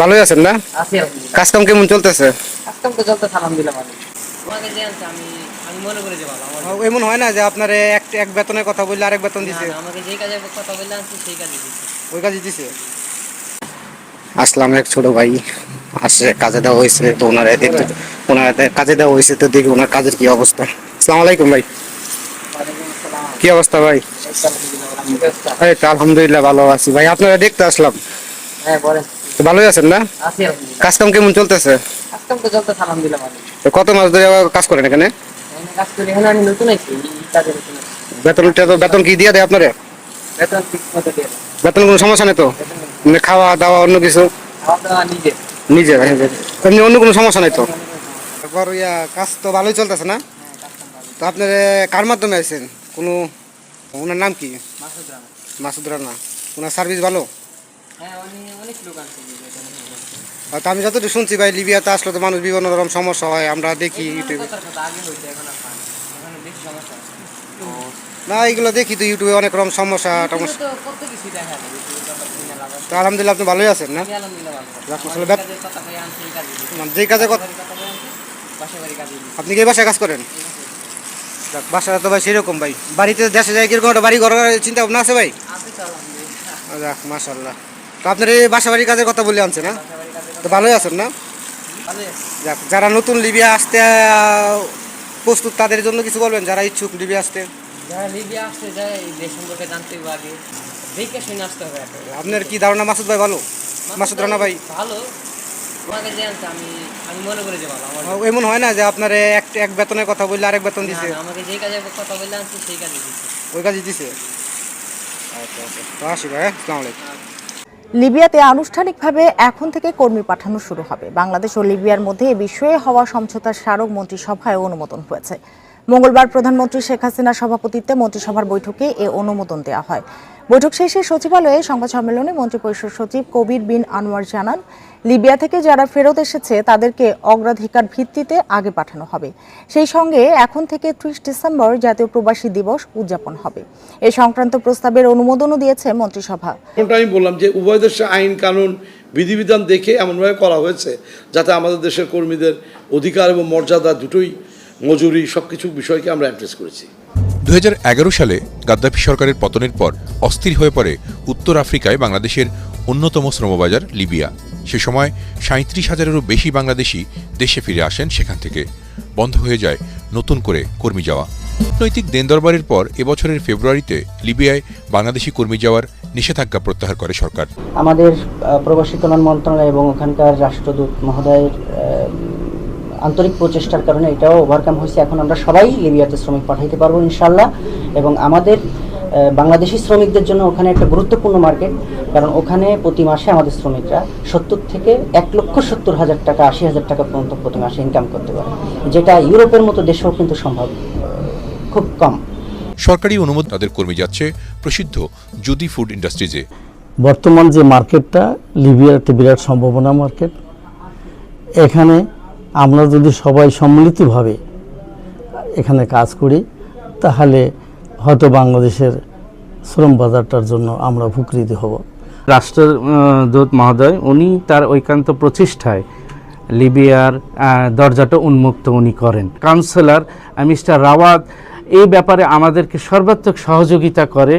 ভালোই আছেন না? আছি আলহামদুলিল্লাহ। কাজকাম কেমন চলতেছে? কাজকাম তো চলতেছে আলহামদুলিল্লাহ ভালো। তোমাকে যে আনছে আমি আমি মনে করি যে ভালো আমার এমন হয় না যে আপনার এক এক বেতনের কথা বললে আরেক বেতন দিছে? না, আমাকে যেই কাজের কথা বললে আনছি সেই কাজে দিচ্ছে ওই কাজই দিছে? আসলাম এক ছোট ভাই আসে কাজে দেওয়া হয়েছে তো ওনারা দেখতে ওনারা কাজে দেওয়া হয়েছে তো দেখি ওনার কাজের কি অবস্থা। আসসালামু আলাইকুম ভাই। কি অবস্থা ভাই? আলহামদুলিল্লাহ। এই তো আলহামদুলিল্লাহ ভালো আছি। ভাই আপনারা দেখতে আসলাম। হ্যাঁ বলেন। ভালোই আছেন না? আলহামদুলিল্লাহ। কাজকাম কেমন চলতেছে? কত মাস ধরে কাজ করেন এখানে? কাজ কাজে তো বেতন কি দিয়ে দেয় আপনারে? বেতন। বেতন কোনো সমস্যা নেই তো? মানে খাওয়া দাওয়া অন্য কিছু? খাওয়া দাওয়া নিজে নিজে এমনি অন্য কোনো সমস্যা নাই তো? তারপর ইয়া কাজ তো ভালোই চলতেছে না? তো আপনার কার মাধ্যমে আছেন কোনো ওনার নাম কি? মাসুদ রানা। মাসুদ রানা। ওনার সার্ভিস ভালো? আর তো আমি যতটুকু শুনছি ভাই লিবিয়াতে আসলে তো মানুষ বিভিন্ন রকম সমস্যা হয় আমরা দেখি ইউটিউবে। আর হয় না। এগুলো দেখি তো ইউটিউবে অনেক রকম সমস্যা টমস্যা তো আলহামদুলিল্লাহ আপনি ভালোই আছেন না। মানে যে কাজে কথা। আপনি কি বাসায় কাজ করেন? বাসাটা তো ভাই সেরকম ভাই। বাড়িতে দেশে যায় কীরকম একটা বাড়ি ঘর চিন্তা ভাবনা আছে ভাই? যাক মাশাল্লাহ তো আপনার এই বাসাবাড়ির কাজের কথা বলে আনছে না? তো ভালোই আছেন না? যাক যারা নতুন লিবিয়া আসতে প্রস্তুত তাদের জন্য কিছু বলবেন? যারা ইচ্ছুক লিবিয়া আসতে। যারা লিবিয়া আসতে যায় দেশ সম্পর্কে জানতে হবে দেখে শুনে আসতে হবে আপনার কি ধারণা মাসুদ ভাই ভালো? মাসুদ রানা ভাই? ভালো। মনে এমন হয় না যে আপনার এক এক বেতনের কথা বললে আরেক বেতন না, দিছে? আমাকে যেই কাজের কথা বললে আনছি সেই কাজে দিচ্ছে ওই কাজই দিছে? আচ্ছা আচ্ছা। তো আসি ভাই হ্যাঁ? আসসালামু আলাইকুম। লিবিয়াতে আনুষ্ঠানিকভাবে এখন থেকে কর্মী পাঠানো শুরু হবে। বাংলাদেশ ও লিবিয়ার মধ্যে এ বিষয়ে হওয়া সমঝোতার স্মারক মন্ত্রিসভায় অনুমোদন হয়েছে। মঙ্গলবার প্রধানমন্ত্রী শেখ হাসিনার সভাপতিত্বে মন্ত্রিসভার বৈঠকে এ অনুমোদন দেওয়া হয়। বৈঠক শেষে সচিবালয়ে সংবাদ সম্মেলনে মন্ত্রিপরিষদ সচিব কবির বিন আনোয়ার জানান, লিবিয়া থেকে যারা ফেরত এসেছে তাদেরকে অগ্রাধিকার ভিত্তিতে আগে পাঠানো হবে। সেই সঙ্গে এখন থেকে ত্রিশ ডিসেম্বর জাতীয় প্রবাসী দিবস উদযাপন হবে। এ সংক্রান্ত প্রস্তাবের অনুমোদনও দিয়েছে মন্ত্রিসভা। আমি বললাম যে উভয় দেশের আইন কানুন, বিধিবিধান দেখে এমনভাবে করা হয়েছে, যাতে আমাদের দেশের কর্মীদের অধিকার এবং মর্যাদা দুটোই মজুরি সব কিছু বিষয়কে আমরা অ্যাড্রেস করেছি। দু সালে গাদ্দাফি সরকারের পতনের পর অস্থির হয়ে পড়ে উত্তর আফ্রিকায় বাংলাদেশের অন্যতম শ্রমবাজার লিবিয়া। সে সময় সাঁত্রিশ হাজারেরও বেশি বাংলাদেশি দেশে ফিরে আসেন সেখান থেকে। বন্ধ হয়ে যায় নতুন করে কর্মী যাওয়া। নৈতিক দেনদরবারের পর এবছরের ফেব্রুয়ারিতে লিবিয়ায় বাংলাদেশি কর্মী যাওয়ার নিষেধাজ্ঞা প্রত্যাহার করে সরকার। আমাদের প্রবাসী কল্যাণ মন্ত্রণালয় এবং ওখানকার রাষ্ট্রদূত মহোদয়ের আন্তরিক প্রচেষ্টার কারণে এটাও ওভারকাম হয়েছে। এখন আমরা সবাই লিবিয়াতে শ্রমিক পাঠাইতে পারব ইনশাল্লাহ এবং আমাদের বাংলাদেশি শ্রমিকদের জন্য ওখানে একটা গুরুত্বপূর্ণ মার্কেট কারণ ওখানে প্রতি মাসে আমাদের শ্রমিকরা সত্তর থেকে এক লক্ষ সত্তর হাজার টাকা আশি হাজার টাকা পর্যন্ত প্রতি মাসে ইনকাম করতে পারে। যেটা ইউরোপের মতো দেশেও কিন্তু সম্ভব খুব কম। সরকারি অনুমোদন তাদের কর্মী যাচ্ছে প্রসিদ্ধ জুদি ফুড ইন্ডাস্ট্রিজে বর্তমান যে মার্কেটটা লিবিয়ার একটা বিরাট সম্ভাবনা মার্কেট। এখানে আমরা যদি সবাই সম্মিলিতভাবে এখানে কাজ করি, তাহলে হয়তো বাংলাদেশের শ্রম বাজারটার জন্য আমরা উপকৃত হব। রাষ্ট্রদূত মহোদয়, উনি তার ঐকান্ত প্রচেষ্টায় লিবিয়ার দরজাটা উন্মুক্ত উনি করেন। কাউন্সিলর মিস্টার রাওয়াত, এই ব্যাপারে আমাদেরকে সর্বাত্মক সহযোগিতা করে